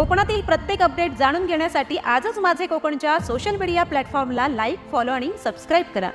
कोकणातील प्रत्येक अपडेट जाणून घेण्यासाठी आजच माझे कोकणच्या सोशल मीडिया प्लॅटफॉर्मला लाईक फॉलो आणि सबस्क्राईब करा.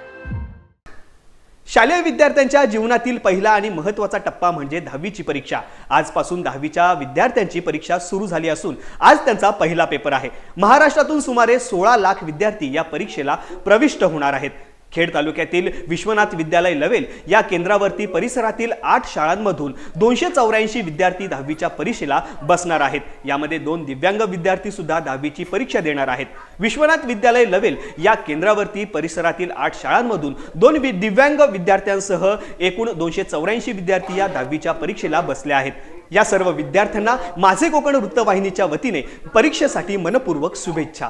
शालेय विद्यार्थ्यांच्या जीवनातील पहिला आणि महत्त्वाचा टप्पा म्हणजे दहावीची परीक्षा. आजपासून दहावीच्या विद्यार्थ्यांची परीक्षा सुरू झाली असून आज त्यांचा पहिला पेपर आहे. महाराष्ट्रातून सुमारे सोळा लाख विद्यार्थी या परीक्षेला प्रविष्ट होणार आहेत. खेड तालुक्यातील विश्वनाथ विद्यालय लवेल या केंद्रावरती परिसरातील आठ शाळांमधून दोनशे चौऱ्याऐंशी विद्यार्थी दहावीच्या परीक्षेला बसणार आहेत. यामध्ये दोन दिव्यांग विद्यार्थी सुद्धा दहावीची परीक्षा देणार आहेत. विश्वनाथ विद्यालय लवेल या केंद्रावरती परिसरातील आठ शाळांमधून दोन वि- दिव्यांग विद्यार्थ्यांसह एकूण दोनशे चौऱ्याऐंशी विद्यार्थी या दहावीच्या परीक्षेला बसले आहेत. या सर्व विद्यार्थ्यांना माझे कोकण वृत्तवाहिनीच्या वतीने परीक्षेसाठी मनपूर्वक शुभेच्छा.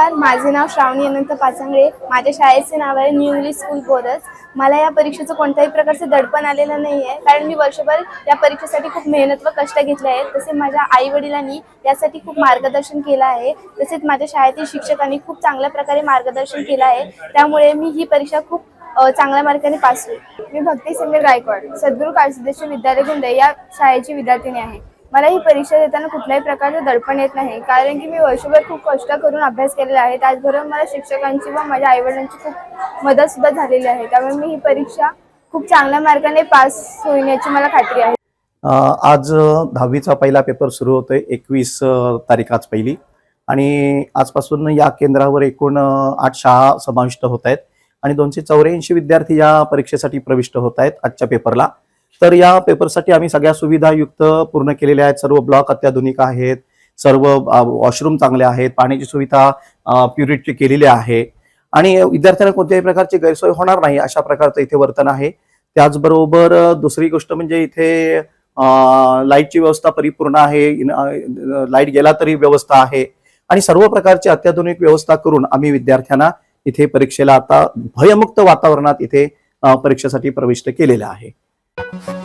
नमस्कार माझे नाव श्रावणी अनंत पाचांगळे. माझ्या शाळेचे नाव आहे न्यू इंग्लिश स्कूल बोरस मला या परीक्षेचं कोणत्याही प्रकारचं दडपण आलेलं नाही आहे कारण मी वर्षभर या परीक्षेसाठी खूप मेहनत व कष्ट घेतले आहेत. तसेच माझ्या आई वडिलांनी यासाठी खूप मार्गदर्शन केलं आहे. तसेच माझ्या शाळेतील शिक्षकांनी खूप चांगल्या प्रकारे मार्गदर्शन केलं आहे. त्यामुळे मी ही परीक्षा खूप चांगल्या मार्गाने पास होईल. मी भक्ती सिंगर गायकवाड सद्गुरू काळसिद्धेश्वर विद्यालय गुंडे या शाळेची विद्यार्थिनी आहे. मला ही परीक्षा देताना कुठल्याही प्रकारचं दडपण येत नाही. कारण की मी वर्षभर खूप कष्ट करून अभ्यास केलेला आहे. त्याचबरोबर मला शिक्षकांची व माझ्या आईवडिलांची खूप मदत सुद्धा झालेली आहे. त्यामुळे मी ही परीक्षा खूप चांगल्या मार्गाने पास होण्याची मला खात्री आहे. आज दहावीचा पहिला पेपर सुरू होतोय. एकवीस तारीख आज पहिली. आणि आजपासून या केंद्रावर एकूण आठ शाळा समाविष्ट होत आहेत. आणि दोनशे चौऱ्याऐंशी विद्यार्थी या परीक्षेसाठी प्रविष्ट होत आहेत आजच्या पेपरला. तर या पेपरसाठी आम्ही सगळ्या सुविधायुक्त पूर्ण केलेल्या आहेत. सर्व ब्लॉक अत्याधुनिक आहेत. सर्व वॉशरूम चांगले आहेत. पाण्याची सुविधा प्युरिटी केलेली आहे. आणि विद्यार्थ्यांना कोणत्याही प्रकारची गैरसोय होणार नाही अशा प्रकारचं इथे वर्तन आहे. त्याचबरोबर दुसरी गोष्ट म्हणजे इथे लाईटची व्यवस्था परिपूर्ण आहे. लाइट गेला तरी व्यवस्था आहे. आणि सर्व प्रकारची अत्याधुनिक व्यवस्था करून आम्ही विद्यार्थ्यांना इथे परीक्षेला आता भयमुक्त वातावरणात इथे परीक्षेसाठी प्रविष्ट केलेलं आहे. Thank you.